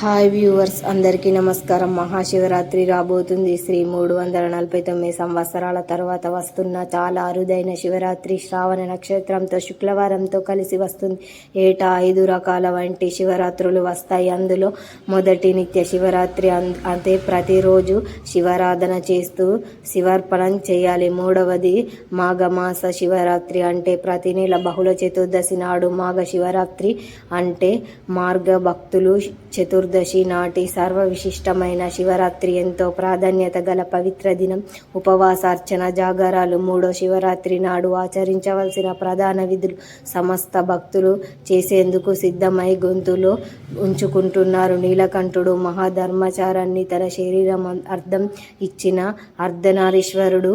Hi viewers అందరికీ నమస్కారం. మహాశివరాత్రి రాబోతుంది. శ్రీ మూడు వందల నలభై తొమ్మిది సంవత్సరాల తర్వాత వస్తున్న చాలా అరుదైన శివరాత్రి శ్రావణ నక్షత్రంతో శుక్రవారంతో కలిసి వస్తుంది. ఏటా ఐదు రకాల వంటి శివరాత్రులు వస్తాయి. అందులో మొదటి నిత్య శివరాత్రి అంతే అంటే ప్రతిరోజు శివారాధన చేస్తూ శివార్పణం చేయాలి. మూడవది మాఘమాస శివరాత్రి అంటే ప్రతి నెల బహుళ చతుర్దశి నాడు మాఘ శివరాత్రి అంటే మార్గ భక్తులు చతుర్ చతుర్దశి నాటి సర్వ విశిష్టమైన శివరాత్రి ఎంతో ప్రాధాన్యత గల పవిత్ర దినం. ఉపవాసార్చన జాగారాలు మూడో శివరాత్రి నాడు ఆచరించవలసిన ప్రధాన విధులు సమస్త భక్తులు చేసేందుకు సిద్ధమై గొంతులో ఉంచుకుంటున్నారు. నీలకంఠుడు మహాధర్మచారాన్ని తన శరీరం అర్థం ఇచ్చిన అర్ధనారీశ్వరుడు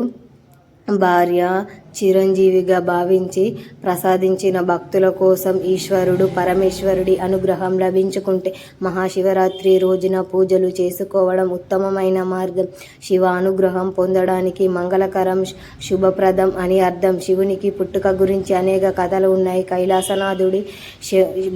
భార్య చిరంజీవిగా భావించి ప్రసాదించిన భక్తుల కోసం ఈశ్వరుడు పరమేశ్వరుడి అనుగ్రహం లభించుకుంటే మహాశివరాత్రి రోజున పూజలు చేసుకోవడం ఉత్తమమైన మార్గం. శివ అనుగ్రహం పొందడానికి మంగళకరం శుభప్రదం అని అర్థం. శివునికి పుట్టుక గురించి అనేక కథలు ఉన్నాయి. కైలాసనాథుడి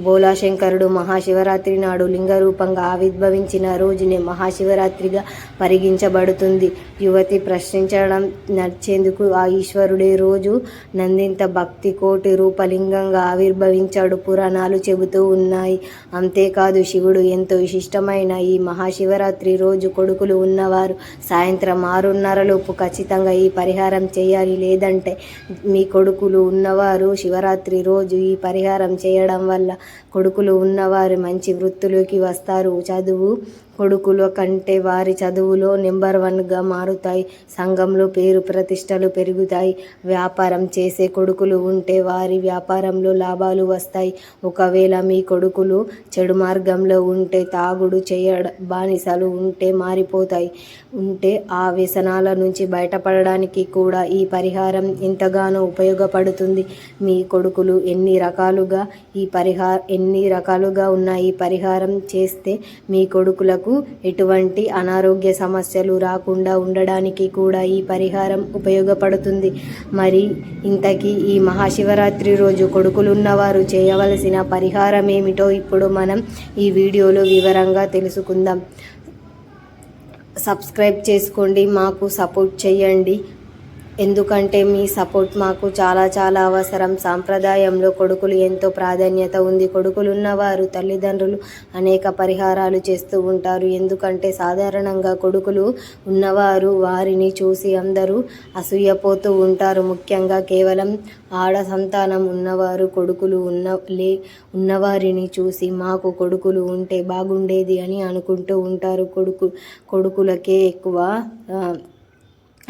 భోలాశంకరుడు బోలాశంకరుడు మహాశివరాత్రి నాడు లింగ రూపంగా ఆవిర్భవించిన రోజునే మహాశివరాత్రిగా పరిగించబడుతుంది యువతి ప్రశ్నించడం నడిచేందుకు ఆ ఈశ్వరుడే రోజు రోజు నందింత భక్తి కోటి రూపలింగంగా ఆవిర్భవించాడు పురాణాలు చెబుతూ ఉన్నాయి. అంతేకాదు శివుడు ఎంతో విశిష్టమైన ఈ మహాశివరాత్రి రోజు కొడుకులు ఉన్నవారు సాయంత్రం ఆరున్నరలోపు ఖచ్చితంగా ఈ పరిహారం చేయాలి. లేదంటే మీ కొడుకులు ఉన్నవారు శివరాత్రి రోజు ఈ పరిహారం చేయడం వల్ల కొడుకులు ఉన్నవారు మంచి వృత్తులోకి వస్తారు. చదువు కొడుకుల కంటే వారి చదువులో నెంబర్ వన్గా మారుతాయి. సంఘంలో పేరు ప్రతిష్టలు పెరుగుతాయి. వ్యాపారం చేసే కొడుకులు ఉంటే వారి వ్యాపారంలో లాభాలు వస్తాయి. ఒకవేళ మీ కొడుకులు చెడు మార్గంలో ఉంటే తాగుడు చేయ బానిసలు ఉంటే మారిపోతాయి. ఉంటే ఆ వ్యసనాల నుంచి బయటపడడానికి కూడా ఈ పరిహారం ఎంతగానో ఉపయోగపడుతుంది. మీ కొడుకులు ఎన్ని రకాలుగా ఈ పరిహార ఎన్ని రకాలుగా ఉన్న ఈ పరిహారం చేస్తే మీ కొడుకులకు ఎటువంటి అనారోగ్య సమస్యలు రాకుండా ఉండడానికి కూడా ఈ పరిహారం ఉపయోగపడుతుంది. మరి ఇంతకీ ఈ మహాశివరాత్రి రోజు కొడుకులున్నవారు చేయవలసిన పరిహారం ఏమిటో ఇప్పుడు మనం ఈ వీడియోలో వివరంగా తెలుసుకుందాం. సబ్స్క్రైబ్ చేసుకోండి మాకు సపోర్ట్ చేయండి. ఎందుకంటే మీ సపోర్ట్ మాకు చాలా చాలా అవసరం. సాంప్రదాయంలో కొడుకులు ఎంతో ప్రాధాన్యత ఉంది. కొడుకులు ఉన్నవారు తల్లిదండ్రులు అనేక పరిహారాలు చేస్తూ ఉంటారు. ఎందుకంటే సాధారణంగా కొడుకులు ఉన్నవారు వారిని చూసి అందరూ అసూయపోతూ ఉంటారు. ముఖ్యంగా కేవలం ఆడ సంతానం ఉన్నవారు కొడుకులు ఉన్న లే ఉన్నవారిని చూసి మాకు కొడుకులు ఉంటే బాగుండేది అని అనుకుంటూ ఉంటారు. కొడుకు కొడుకులకే ఎక్కువ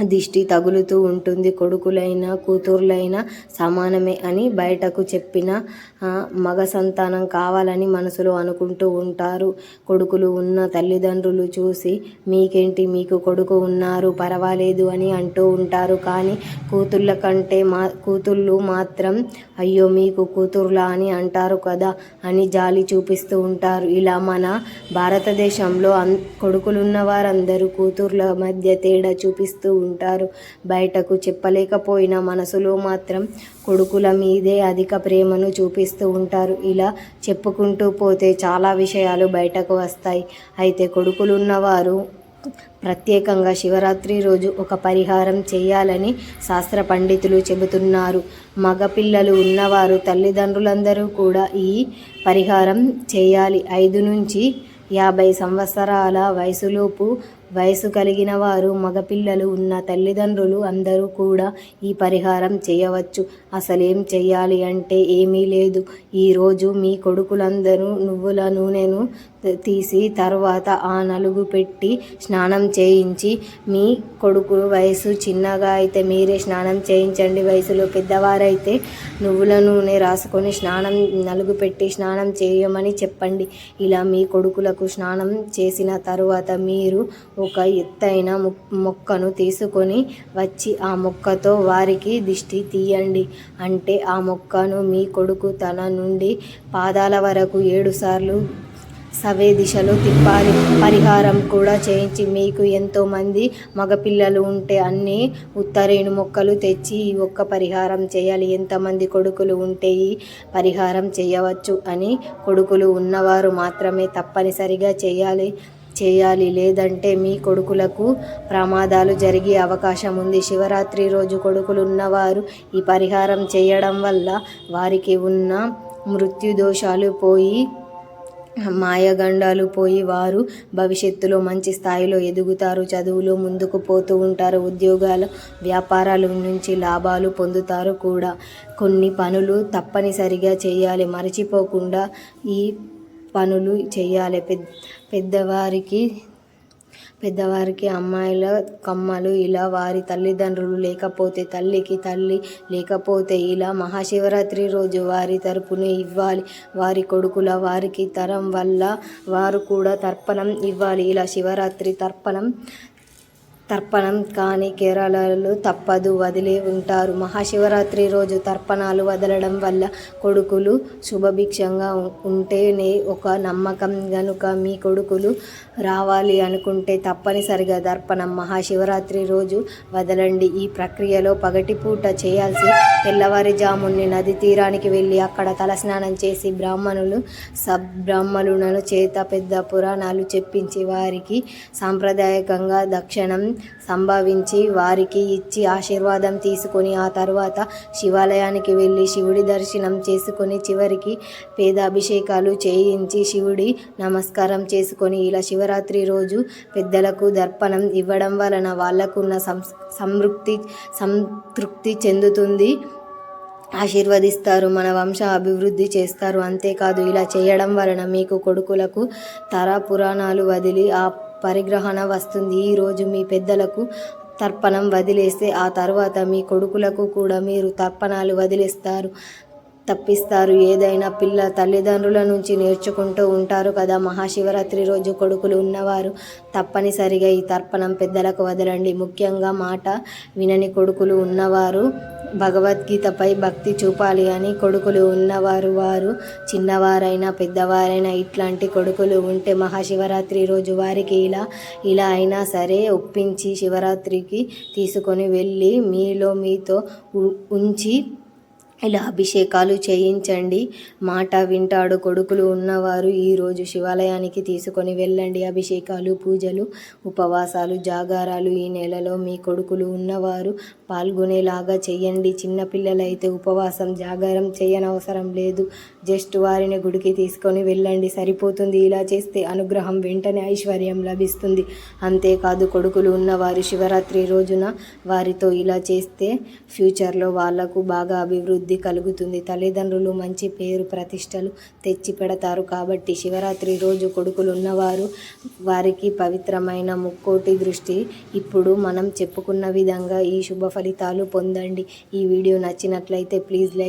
దిష్టి తగులుతూ ఉంటుంది. కొడుకులైనా కూతుర్లైనా సమానమే అని బయటకు చెప్పిన మగ సంతానం కావాలని మనసులో అనుకుంటూ ఉంటారు. కొడుకులు ఉన్న తల్లిదండ్రులు చూసి మీకేంటి? మీకు కొడుకు ఉన్నారు పర్వాలేదు అని అంటూ ఉంటారు. కానీ కూతుళ్ళ కంటే మా కూతుళ్ళు మాత్రం అయ్యో మీకు కూతుర్లా అని అంటారు కదా అని జాలి చూపిస్తూ ఉంటారు. ఇలా మన భారతదేశంలో అన్ కొడుకులున్న వారందరూ కూతుర్ల మధ్య తేడా చూపిస్తూ ఉంటారు. బయటకు చెప్పలేకపోయినా మనసులో మాత్రం కొడుకుల మీదే అధిక ప్రేమను చూపిస్తూ ఉంటారు. ఇలా చెప్పుకుంటూ పోతే చాలా విషయాలు బయటకు వస్తాయి. అయితే కొడుకులున్నవారు ప్రత్యేకంగా శివరాత్రి రోజు ఒక పరిహారం చేయాలని శాస్త్ర పండితులు చెబుతున్నారు. మగపిల్లలు ఉన్నవారు తల్లిదండ్రులందరూ కూడా ఈ పరిహారం చేయాలి. ఐదు నుంచి యాభై సంవత్సరాల వయసులోపు వయసు కలిగిన వారు మగపిల్లలు ఉన్న తల్లిదండ్రులు అందరూ కూడా ఈ పరిహారం చేయవచ్చు. అసలేం చేయాలి అంటే ఏమీ లేదు. ఈరోజు మీ కొడుకులందరూ నువ్వుల నూనెను తీసి తర్వాత ఆ నలుగు పెట్టి స్నానం చేయించి మీ కొడుకు వయసు చిన్నగా అయితే మీరే స్నానం చేయించండి. వయసులో పెద్దవారైతే నువ్వుల నూనె రాసుకొని స్నానం నలుగు పెట్టి స్నానం చేయమని చెప్పండి. ఇలా మీ కొడుకులకు స్నానం చేసిన తర్వాత మీరు ఒక ఎత్తైన మొ- మొక్కను తీసుకొని వచ్చి ఆ మొక్కతో వారికి దిష్టి తీయండి. అంటే ఆ మొక్కను మీ కొడుకు తన నుండి పాదాల వరకు ఏడుసార్లు సవే దిశలో తిప్పాలి. పరిహారం కూడా చేయించి మీకు ఎంతోమంది మగపిల్లలు ఉంటే అన్ని ఉత్తరేణు మొక్కలు తెచ్చి ఈ ఒక్క పరిహారం చేయాలి. ఎంతమంది కొడుకులు ఉంటే ఈ పరిహారం చేయవచ్చు అని కొడుకులు ఉన్నవారు మాత్రమే తప్పనిసరిగా చేయాలి. చేయాలి లేదంటే మీ కొడుకులకు ప్రమాదాలు జరిగే అవకాశం ఉంది. శివరాత్రి రోజు కొడుకులు ఉన్నవారు ఈ పరిహారం చేయడం వల్ల వారికి ఉన్న మృత్యు దోషాలు పోయి మాయగండాలు పోయి వారు భవిష్యత్తులో మంచి స్థాయిలో ఎదుగుతారు చదువులో ముందుకు పోతూ ఉంటారు ఉద్యోగాలు వ్యాపారాల నుంచి లాభాలు పొందుతారు కూడా. కొన్ని పనులు తప్పనిసరిగా చేయాలి. మర్చిపోకుండా ఈ పనులు చేయాలి. పెద్ద పెద్దవారికి పెద్దవారికి అమ్మాయిల కమ్మలు ఇలా వారి తల్లిదండ్రులు లేకపోతే తల్లికి తల్లి లేకపోతే ఇలా మహాశివరాత్రి రోజు వారి తరపున ఇవ్వాలి. వారి కొడుకుల వారికి తరం వల్ల వారు కూడా తర్పణం ఇవ్వాలి. ఇలా శివరాత్రి తర్పణం తర్పణం కానీ కేరళలో తప్పదు వదిలే ఉంటారు. మహాశివరాత్రి రోజు తర్పణాలు వదలడం వల్ల కొడుకులు శుభభిక్షంగా ఉంటేనే ఒక నమ్మకం గనుక మీ కొడుకులు రావాలి అనుకుంటే తప్పనిసరిగా తర్పణం మహాశివరాత్రి రోజు వదలండి. ఈ ప్రక్రియలో పగటిపూట చేయాల్సి తెల్లవారుజాముని నది తీరానికి వెళ్ళి అక్కడ తలస్నానం చేసి బ్రాహ్మణులు సబ్బ్రాహ్మణులను చేత పెద్ద పురాణాలు చెప్పించి వారికి సాంప్రదాయకంగా దక్షిణం సంభావించి వారికి ఇచ్చి ఆశీర్వాదం తీసుకొని ఆ తర్వాత శివాలయానికి వెళ్ళి శివుడి దర్శనం చేసుకొని చివరికి పేదాభిషేకాలు చేయించి శివుడి నమస్కారం చేసుకొని ఇలా శివరాత్రి రోజు పెద్దలకు దర్పణం ఇవ్వడం వలన వాళ్ళకున్న సం సంతృప్తి సంతృప్తి చెందుతుంది. ఆశీర్వదిస్తారు మన వంశ అభివృద్ధి చేస్తారు. అంతేకాదు ఇలా చేయడం వలన మీకు కొడుకులకు తర పురాణాలు వదిలి ఆ పరిగ్రహణ వస్తుంది. ఈరోజు మీ పెద్దలకు తర్పణం వదిలేస్తే ఆ తర్వాత మీ కొడుకులకు కూడా మీరు తర్పణాలు వదిలేస్తారు. తప్పిస్తారు. ఏదైనా పిల్ల తల్లిదండ్రుల నుంచి నేర్చుకుంటూ ఉంటారు కదా మహాశివరాత్రి రోజు కొడుకులు ఉన్నవారు. తప్పనిసరిగా ఈ తర్పణం పెద్దలకు వదలండి. ముఖ్యంగా మాట వినని కొడుకులు ఉన్నవారు భగవద్గీతపై భక్తి చూపాలి అని కొడుకులు ఉన్నవారు వారు చిన్నవారైనా పెద్దవారైనా ఇట్లాంటి కొడుకులు ఉంటే మహాశివరాత్రి రోజు వారికి ఇలా ఇలా అయినా సరే ఒప్పించి శివరాత్రికి తీసుకొని వెళ్ళి మీలో మీతో ఉ- ఉంచి ఇలా అభిషేకాలు చేయించండి. మాట వింటాడు కొడుకులు ఉన్నవారు ఈరోజు శివాలయానికి తీసుకొని వెళ్ళండి. అభిషేకాలు పూజలు ఉపవాసాలు జాగారాలు ఈ నెలలో మీ కొడుకులు ఉన్నవారు పాల్గొనేలాగా చేయండి. చిన్నపిల్లలైతే ఉపవాసం జాగారం చేయనవసరం లేదు. జస్ట్ వారిని గుడికి తీసుకొని వెళ్ళండి. సరిపోతుంది. ఇలా చేస్తే అనుగ్రహం వెంటనే ఐశ్వర్యం లభిస్తుంది. అంతేకాదు కొడుకులు ఉన్నవారు శివరాత్రి రోజున వారితో ఇలా చేస్తే ఫ్యూచర్లో వాళ్ళకు బాగా అభివృద్ధి అభివృద్ధి కలుగుతుంది. తల్లిదండ్రులు మంచి పేరు ప్రతిష్టలు తెచ్చి పెడతారు కాబట్టి శివరాత్రి రోజు కొడుకులు ఉన్నవారు వారికి పవిత్రమైన ముక్కోటి దృష్టి. ఇప్పుడు మనం చెప్పుకున్న విధంగా ఈ శుభ ఫలితాలు పొందండి. ఈ వీడియో నచ్చినట్లయితే ప్లీజ్ లైక్